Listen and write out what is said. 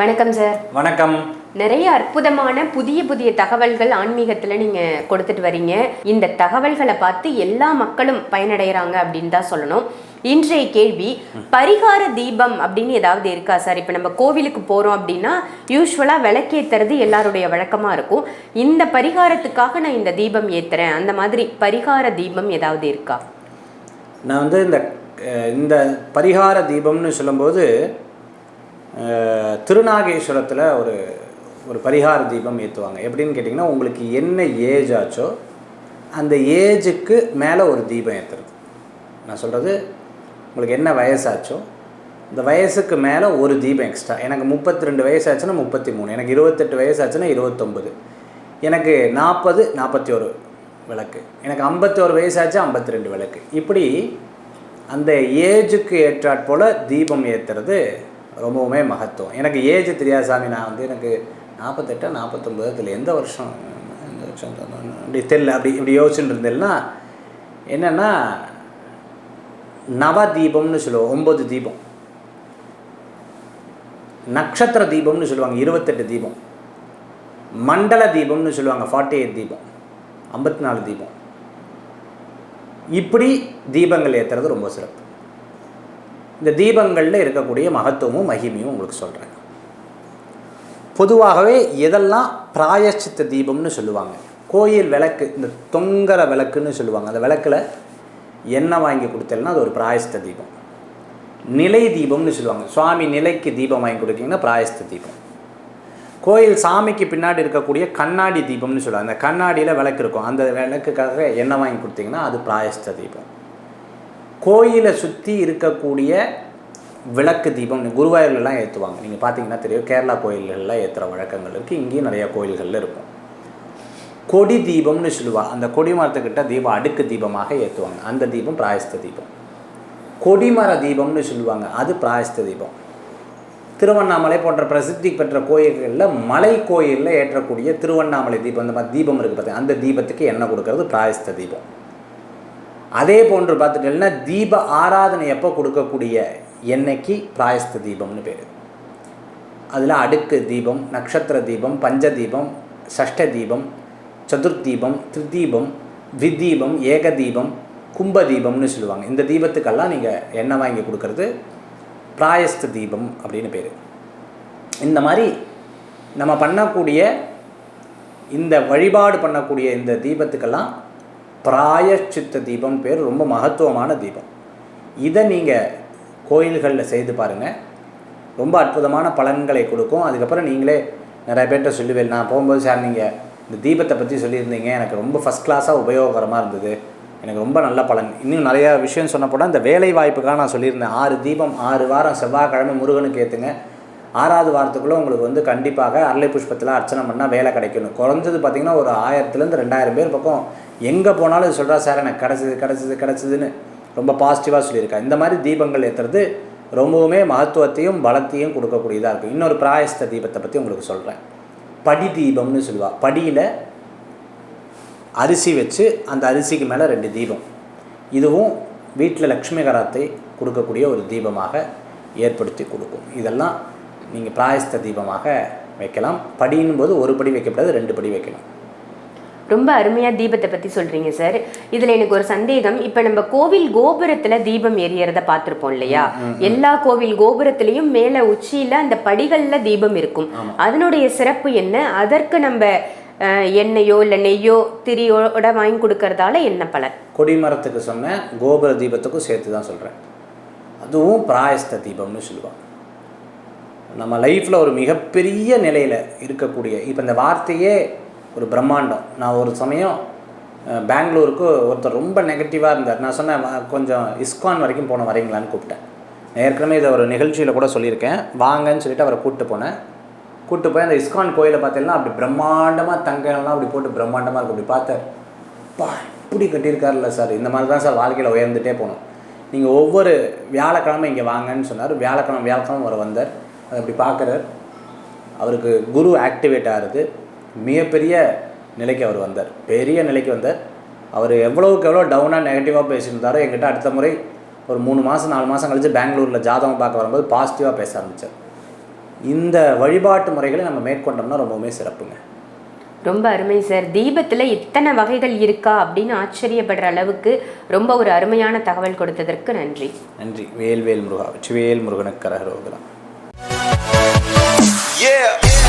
வணக்கம் சார் வணக்கம். நிறைய அற்புதமான புதிய புதிய தகவல்கள் ஆன்மீகத்தில் நீங்கள் கொடுத்துட்டு வரீங்க. இந்த தகவல்களை பார்த்து எல்லா மக்களும் பயனடைகிறாங்க அப்படின்னு தான் சொல்லணும். இன்றைய கேள்வி பரிகார தீபம் அப்படின்னு ஏதாவது இருக்கா சார் இப்போ நம்ம கோவிலுக்கு போகிறோம் அப்படின்னா யூஸ்வலாக விளக்கேற்றுறது எல்லாருடைய வழக்கமாக இருக்கும். இந்த பரிகாரத்துக்காக நான் இந்த தீபம் ஏற்றுறேன் அந்த மாதிரி பரிகார தீபம் ஏதாவது இருக்கா? நான் வந்து இந்த இந்த பரிகார தீபம்னு சொல்லும்போது திருநாகேஸ்வரத்தில் ஒரு ஒரு பரிகார தீபம் ஏற்றுவாங்க எப்படின்னு கேட்டிங்கன்னா உங்களுக்கு என்ன ஏஜ் ஆச்சோ அந்த ஏஜுக்கு மேலே ஒரு தீபம் ஏற்றுறது நான் சொல்கிறது உங்களுக்கு என்ன வயசாச்சோ இந்த வயசுக்கு மேலே ஒரு தீபம் எக்ஸ்ட்ரா எனக்கு முப்பத்தி ரெண்டு வயசாச்சுன்னா முப்பத்தி மூணு எனக்கு இருபத்தெட்டு வயசு ஆச்சுன்னா இருபத்தொம்பது. எனக்கு நாற்பது நாற்பத்தி ஒரு விளக்கு. எனக்கு ஐம்பத்தி ஒரு வயசாச்சு ஐம்பத்தி ரெண்டு விளக்கு. இப்படி அந்த ஏஜுக்கு ஏற்றாற் போல் தீபம் ஏற்றுறது ரொம்பவுமே மகத்துவம். எனக்கு ஏஜ் தெரியாது சாமி. நான் வந்து எனக்கு நாற்பத்தெட்டா நாற்பத்தொம்பது இதில் எந்த வருஷம் எந்த வருஷம் அப்படி தெரில அப்படி இப்படி யோசிச்சுட்டு இருந்தேன்னா என்னென்னா நவ தீபம்னு சொல்லுவோம் ஒம்பது தீபம். நட்சத்திர தீபம்னு சொல்லுவாங்க இருபத்தெட்டு தீபம். மண்டல தீபம்னு சொல்லுவாங்க ஃபார்ட்டி எயிட் தீபம். ஐம்பத்தி நாலு தீபம். இப்படி தீபங்கள் ஏற்றுறது ரொம்ப சிறப்பு. இந்த தீபங்களில் இருக்கக்கூடிய மகத்துவமும் மகிமையும் உங்களுக்கு சொல்கிறேன் பொதுவாகவே எதெல்லாம் பிராயச்சித்த தீபம்னு சொல்லுவாங்க? கோயில் விளக்கு இந்த தொங்கர விளக்குன்னு சொல்லுவாங்க. அந்த விளக்கில் எண்ணெய் வாங்கி கொடுத்தேன்னா அது ஒரு பிராயச்சித்த தீபம். நிலை தீபம்னு சொல்லுவாங்க. சுவாமி நிலைக்கு தீபம் வாங்கி கொடுத்தீங்கன்னா பிராயச்சித்த தீபம். கோயில் சாமிக்கு பின்னாடி இருக்கக்கூடிய கண்ணாடி தீபம்னு சொல்லுவாங்க. அந்த கண்ணாடியில் விளக்கு இருக்கும். அந்த விளக்குக்காக எண்ணெய் வாங்கி கொடுத்தீங்கன்னா அது பிராயஸ்த தீபம். கோயிலை சுற்றி இருக்கக்கூடிய விளக்கு தீபம் குருவாயூர்லலாம் ஏற்றுவாங்க நீங்கள் பார்த்தீங்கன்னா தெரியும் கேரளா கோயில்கள்லாம் ஏற்றுற வழக்கங்கள் இருக்குது இங்கேயும் நிறைய கோயில்களில் இருக்கும். கொடி தீபம்னு சொல்லுவாள் அந்த கொடி மரத்துக்கிட்ட தீபம் அடுக்கு தீபமாக ஏற்றுவாங்க அந்த தீபம் பிராயஸ்த தீபம். கொடிமர தீபம்னு சொல்லுவாங்க. அது பிராயஸ்த தீபம். திருவண்ணாமலை போன்ற பிரசித்தி பெற்ற கோயில்களில் மலை கோயிலில் ஏற்றக்கூடிய திருவண்ணாமலை தீபம். இந்த மாதிரி தீபம் இருக்குது பார்த்தீங்க அந்த தீபத்துக்கு எண்ணெய் கொடுக்கறது பிராயஸ்த தீபம். அதே போன்று பார்த்துட்டீங்கன்னா தீப ஆராதனை எப்போ கொடுக்கக்கூடிய எண்ணெய்க்கு பிராயஸ்த தீபம்னு பேர். அதில் அடுக்கு தீபம் நட்சத்திர தீபம் பஞ்ச தீபம் சஷ்ட தீபம் சதுர்தீபம் திருதீபம் வித்தீபம் ஏக தீபம் கும்ப தீபம்னு சொல்லுவாங்க. இந்த தீபத்துக்கெல்லாம் நீங்கள் எண்ணெய் வாங்கி கொடுக்கறது பிராயஸ்த தீபம் அப்படின்னு பேர். இந்த மாதிரி நம்ம பண்ணக்கூடிய இந்த வழிபாடு பண்ணக்கூடிய இந்த தீபத்துக்கெல்லாம் பிராயச்சித்த தீபம் பேர் ரொம்ப மகத்துவமான தீபம். இதை நீங்கள் கோயில்களில் செய்து பாருங்கள் ரொம்ப அற்புதமான பலன்களை கொடுக்கும். அதுக்கப்புறம் நீங்களே நிறைய பேர்கிட்ட சொல்லுவேன் நான் போகும்போது சார் நீங்கள் இந்த தீபத்தை பற்றி சொல்லியிருந்தீங்க. எனக்கு ரொம்ப ஃபஸ்ட் கிளாஸாக உபயோகரமாக இருந்தது. எனக்கு ரொம்ப நல்ல பலன். இன்னும் நிறையா விஷயம் சொன்னப்போட இந்த வேலை வாய்ப்புக்காக நான் சொல்லியிருந்தேன். ஆறு தீபம் ஆறு வாரம் செவ்வாய்க்கிழமை முருகனுக்கு ஏற்றுங்க ஆறாவது வாரத்துக்குள்ளே உங்களுக்கு வந்து கண்டிப்பாக அரளை புஷ்பத்தில் அர்ச்சனை பண்ணால் வேலை கிடைக்கணும். குறைஞ்சது பார்த்திங்கன்னா ஒரு ஆயிரத்துலேருந்து ரெண்டாயிரம் பேர் பக்கம் எங்கே போனாலும் இது சொல்கிறா சார் எனக்கு கிடச்சிது கிடச்சிது கிடச்சிதுன்னு ரொம்ப பாசிட்டிவாக சொல்லியிருக்கேன் இந்த மாதிரி தீபங்கள் ஏற்றுறது ரொம்பவுமே மகத்துவத்தையும் பலத்தையும் கொடுக்கக்கூடியதாக இருக்கும். இன்னொரு பிராயஸ்த தீபத்தை பற்றி உங்களுக்கு சொல்கிறேன் படி தீபம்னு சொல்லுவாள் படியில் அரிசி வச்சு அந்த அரிசிக்கு மேலே ரெண்டு தீபம். இதுவும் வீட்டில் லக்ஷ்மி கராத்தை கொடுக்கக்கூடிய ஒரு தீபமாக ஏற்படுத்தி கொடுக்கும். இதெல்லாம் நீங்கள் பிராயஸ்த தீபமாக வைக்கலாம். படின்னும் போது ஒரு படி வைக்கக்கூடாது ரெண்டு படி வைக்கலாம். ரொம்ப அருமையா தீபத்தை பத்தி சொல்றீங்க சார் இதுல எனக்கு ஒரு சந்தேகம். இப்ப நம்ம கோவில் கோபுரத்துல தீபம் எரியறத பார்த்திருப்போம் இல்லையா? எல்லா கோவில் கோபுரத்திலையும் மேல உச்சியில அந்த படிகள்ல தீபம் இருக்கும். அதனுடைய சிறப்பு என்ன? அதற்கு நம்ம எண்ணெயோ இல்ல நெய்யோ திரியோட வாங்கி கொடுக்கறதால என்ன பலன்? கொடிமரத்துக்கு சொன்ன கோபுர தீபத்துக்கும் சேர்த்து தான் சொல்கிறேன் அதுவும் பிராயஸ்த தீபம்னு சொல்லுவாங்க. நம்ம லைஃப்பில் ஒரு மிகப்பெரிய நிலையில் இருக்கக்கூடிய இப்போ இந்த வார்த்தையே ஒரு பிரம்மாண்டம். நான் ஒரு சமயம் பெங்களூருக்கு ஒருத்தர் ரொம்ப நெகட்டிவாக இருந்தார். நான் சொன்னேன் கொஞ்சம் இஸ்கான் வரைக்கும் போன வரீங்களான்னு கூப்பிட்டேன். ஏற்கனவே இதை ஒரு நிகழ்ச்சியில் கூட சொல்லியிருக்கேன். வாங்கன்னு சொல்லிட்டு அவரை கூப்பிட்டு போனேன். கூப்பிட்டு போய் அந்த இஸ்கான் கோயிலை பார்த்தீங்கன்னா அப்படி பிரம்மாண்டமாக தங்கம்லாம் அப்படி போட்டு பிரம்மாண்டமாக இருக்கும். அப்படி பார்த்தார் பா இப்படி கட்டியிருக்காருல்ல சார். இந்த மாதிரி தான் சார் வாழ்க்கையில் உயர்ந்துகிட்டே போகணும் நீங்கள் ஒவ்வொரு வியாழக்கிழமை இங்கே வாங்கன்னு சொன்னார். வியாழக்கிழமை வியாழக்கிழமை அவர் வந்தார். அதை அப்படி பார்க்குறார். அவருக்கு குரு ஆக்டிவேட் ஆகுது மிகப்பெரிய நிலைக்கு அவர் வந்தார். பெரிய நிலைக்கு வந்தார். அவர் எவ்வளோவுக்கு எவ்வளோ டவுனாக நெகட்டிவாக பேசியிருந்தாரோ எங்கிட்ட அடுத்த முறை ஒரு மூணு மாதம் நாலு மாதம் கழித்து பெங்களூரில் ஜாதகம் பார்க்க வரும்போது பாசிட்டிவாக பேச ஆரம்பித்தார் இந்த வழிபாட்டு முறைகளை நம்ம மேற்கொண்டோம்னா ரொம்பவுமே சிறப்புங்க. ரொம்ப அருமை சார். தீபத்தில் இத்தனை வகைகள் இருக்கா அப்படின்னு ஆச்சரியப்படுற அளவுக்கு ரொம்ப ஒரு அருமையான தகவல் கொடுத்ததற்கு நன்றி. நன்றி. வேல்வேல் முருகா வெற்றிவேல் முருகனுக்கு கரகரோகலாம் Yeah!